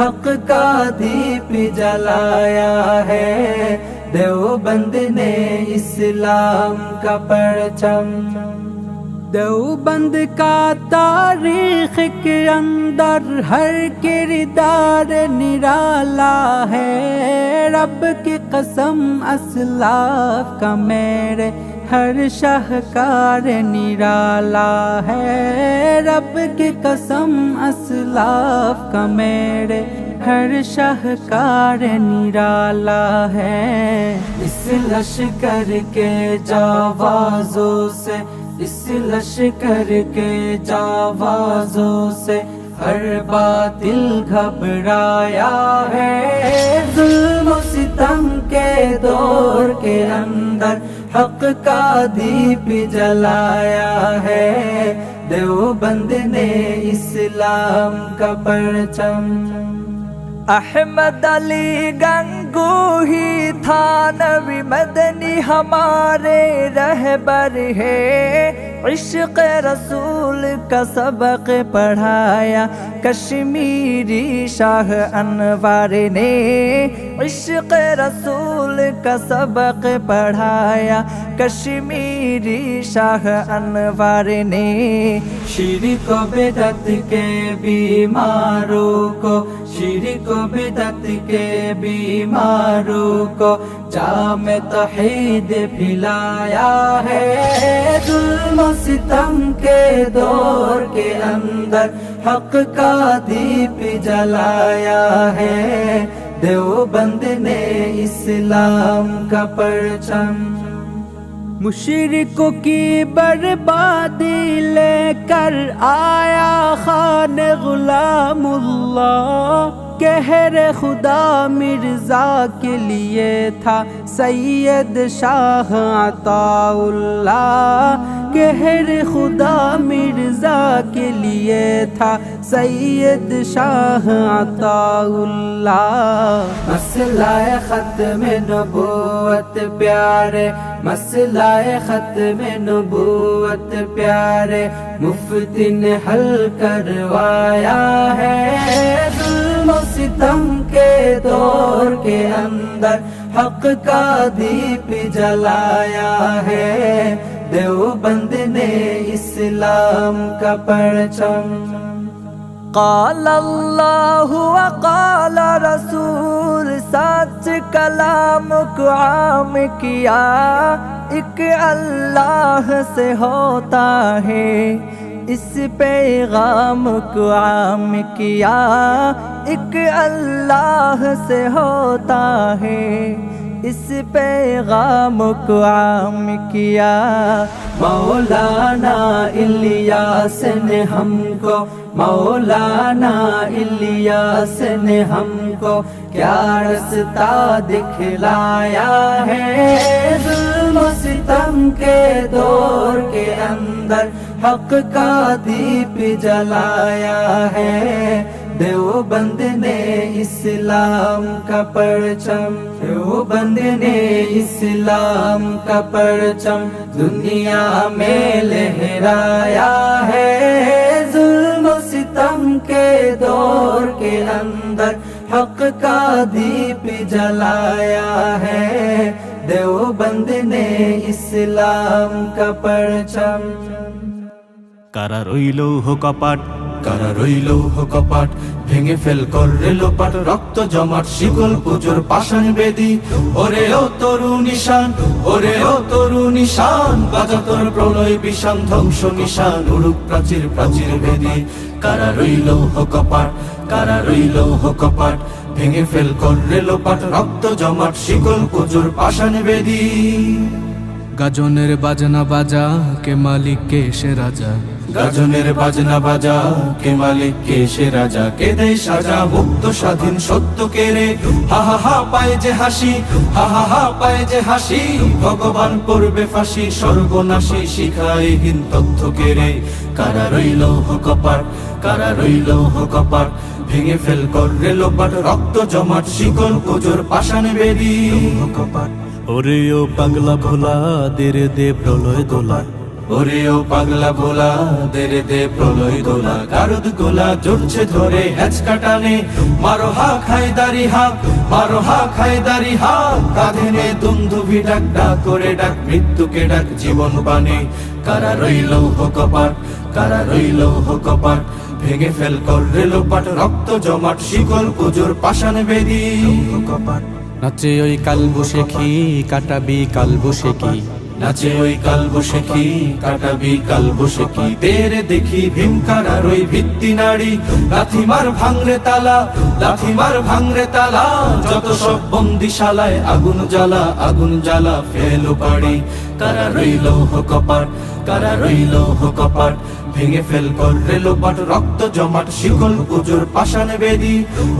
حق کا دیپ جلایا ہے۔ دیوبند نے اسلام کا پرچم۔ دیوبند کا تاریخ کے اندر ہر کردار نرالا ہے۔ رب کی قسم اسلاف کا میرے ہر شاہکار نرالا ہے۔ رب کی قسم اسلاف کا میرے ہر شاہکار نرالا ہے۔ اس لشکر کے جاوازوں سے، اس لشکر کے جاوازوں سے ہر باطل گھبرایا ہے۔ ظلم و ستم کے دور کے اندر حق کا دیپ جلایا ہے۔ دیوبند نے اسلام کا پرچم۔ احمد علی گنگو ہی تھا نبی مدنی ہمارے رہبر ہے۔ عشق رسول کا سبق پڑھایا۔ کشمیری شاہ انوار نے عشق رسول کا سبق پڑھایا۔ کشمیری شاہ انوار نے شرک و بدت کے بیماروں کو شرک و بدت کے بیماروں کو جام توحید پھلایا ہے۔ ظلم و ستم کے دور کے اندر حق کا دیپ جلایا ہے۔ دیوبند نے اسلام کا پرچم۔ مشرکوں کی بربادی لے کر آیا خان غلام اللہ۔ کہر خدا مرزا کے لیے تھا سید شاہ عطا اللہ کہر خدا مرزا کے لیے تھا سید شاہ عطا اللہ مسئلہ ختم نبوت پیارے، مسئلہ ختم نبوت پیارے، مفتی نے حل کروایا ہے ظلم و ستم کے دور کے اندر، حق کا دیپ جلایا ہے۔ دیوبند نے اسلام کا پرچم قال اللہ وقال رسول، سچ کلام کو عام کیا، ایک اللہ سے ہوتا ہے۔ اس پیغام کو عام کیا، ایک اللہ سے ہوتا ہے۔ اس پیغام کو عام کیا۔ مولانا الیاس نے ہم کو، مولانا الیاس نے ہم کو، کیا رستہ دکھلایا ہے ظلم و ستم کے دور کے اندر، حق کا دیپ جلایا ہے۔ دیوبند نے اسلام کا پرچم دیوبند نے اسلام کا پرچم دنیا میں لہرایا ہے ظلم و ستم کے دور کے اندر حق کا دیپ جلایا ہے دیوبند نے اسلام کا پرچم কারা রইল হো কপাট কারা রইল কপাট, ভেঙে ফেল করলে লোপাট, রক্ত জমাট, শিকল পুজোর পাষাণ বেদি। ওরে ও তরু নিশান, ওরে ও তরু নিশান, বাজা তোর প্রলয় বিষান, ধ্বংস নিশান, উড়ুক প্রাচীর প্রাচীর বেদি। কারা রইল কপাট, কারা রইল কপাট, ভেঙে ফেল করলে লোপাট, রক্ত জমাট, শিকল পুজোর পাষাণ বেদি। গাজনের বাজনা বাজা, কে মালিক, কে সে রাজা? গাজনের বাজনা বাজা, কে মালিক, কে সে রাজা, কে দেয় সাজা, মুক্ত, স্বাধীন, সত্য কে রে? হা হা পায় যে হাসি, হা হা হা, পায় যে হাসি, ভগবান করবে ফাঁসি সর্বনাশী শিখাইহীন তথ্য কে রে? কারা রইল কপাট কারা রইল কপাট ভেঙে ফেল কর রেলোপাট রক্ত জমাট, শিকল পুজোর পাষাণ বেদি। কপাট ওরে ও পাগলা ভোলা, দেরে দে প্রলয় দোলা ওরে ও পাগলা ভোলা দেরে দে প্রলয় দোলা, গারদ গোলা জড়ছে ধরে হ্যাচ কাটানে। মারো হা খাই দারি হা, মারো হা খাই দারি হা কাঁধে নে দুন্দুভি ডাক ডাক করে ডাক, মৃত্যুকে ডাক জীবন বানে কারা রইল কপাট কারা রইল কপাট ভেঙে ফেল কর রেলোপাট রক্ত জমাট, শিকল পুজোর পাষাণ বেদি। কপাট নাচে ওই কাল বসে খি কাটাবি কাল বসে কি? নাচে ওই কাল বসে কি কাটাবি কাল বসে কি তেরে দেখি ভীমকারার ওই ভিত্তি নাড়ি। লাথিমার ভাঙরে তালা লাথিমার ভাঙরে তালা। যত সব বন্দিশালায় আগুন জ্বালা আগুন জ্বালা ফেলো পাড়ি। কারা রইল কপাট কারা রইল কপাট ভেঙে ফেল কর রেলোপাট রক্ত জমাট শিকল পুজোর পাষাণ বেদি।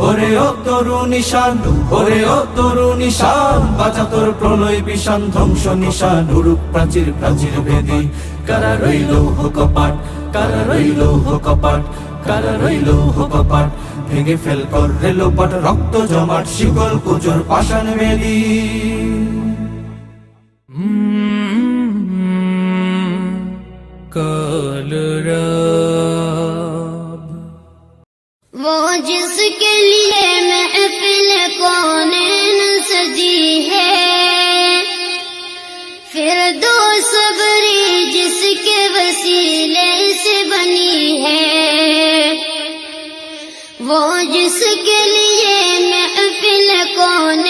ওরে ও তরু নিশান ওরে ও তরু নিশান বাজা তোর প্রলয় বিষান, ধ্বংস নিশান উরুপ প্রাচীর প্রাচীর বেদি। কারা রইল কপাট কারা রইল কপাট কারা রইল কপাট ভেঙে ফেল কর রেলোপাট রক্ত জমাট শিকল পুজোর পাষাণ বেদি। وہ جس کے لیے محفل کونین سجی ہے پھر دو صبری جس کے وسیلے سے بنی ہے وہ جس کے لیے محفل کونین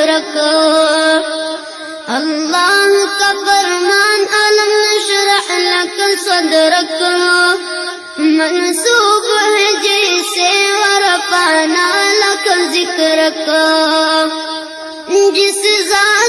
ذکرک اللہ کا فرمان علم نشرح لک صدرک منصوب ہے جیسے ورفعنا لک ذکرک جس ذات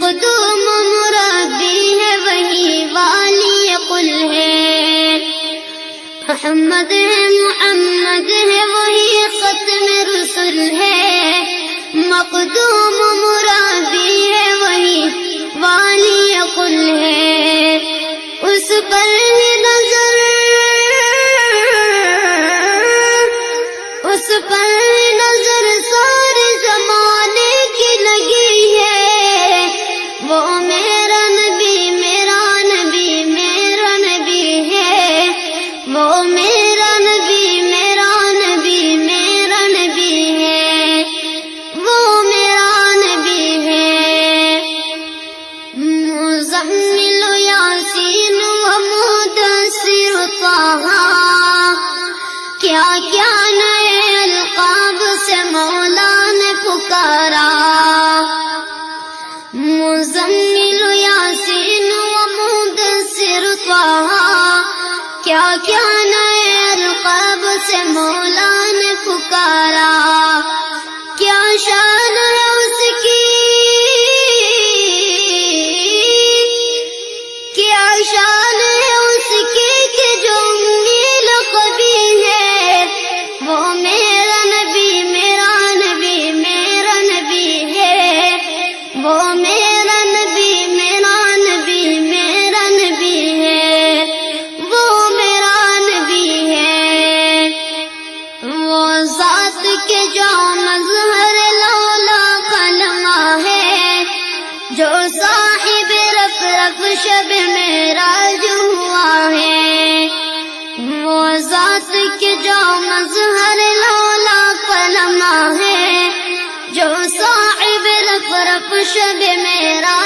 مقدوم مرادی ہے، وہی والی قل ہے۔ محمد ہے محمد ہے، وہی ختم رسول ہے۔ مقدوم مرادی ہے، وہی والی قل ہے۔ اس پر کیا کیا نئے القاب سے مولا نے پکارا؟ مزمل یاسین و مدثر طہا کیا کیا نئے القاب سے مولا نے پکارا؟ کیا شان اس کی؟ کیا شان جو صاحب رب رب شب معراج ہوا ہے، وہ ذات کے جو مظہر لولا پلما ہے، جو صاحب رب رب شب معراج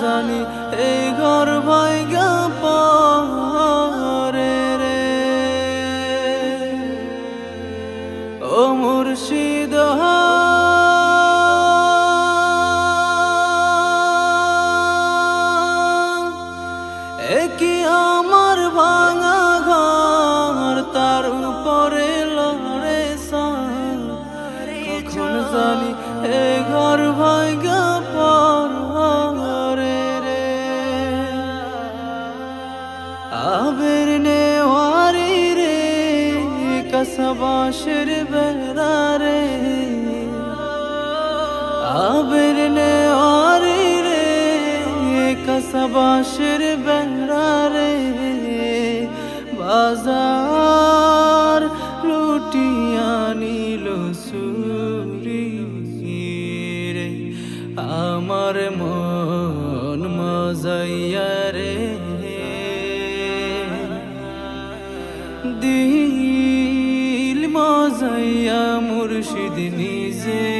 জানি এই ঘর ভাইগা পরে রে। ও মুর্শিদ একই আমার ভাঙা ঘর তার উপরে লড়ে সার। কখন জানি এ ঘর কসবাসের বেড়া রে, বাজার লুটিয়া নিল সুরি রে। আমার মন মজাইয়া রে, দিল মজাইয়া মুর্শিদ নিজে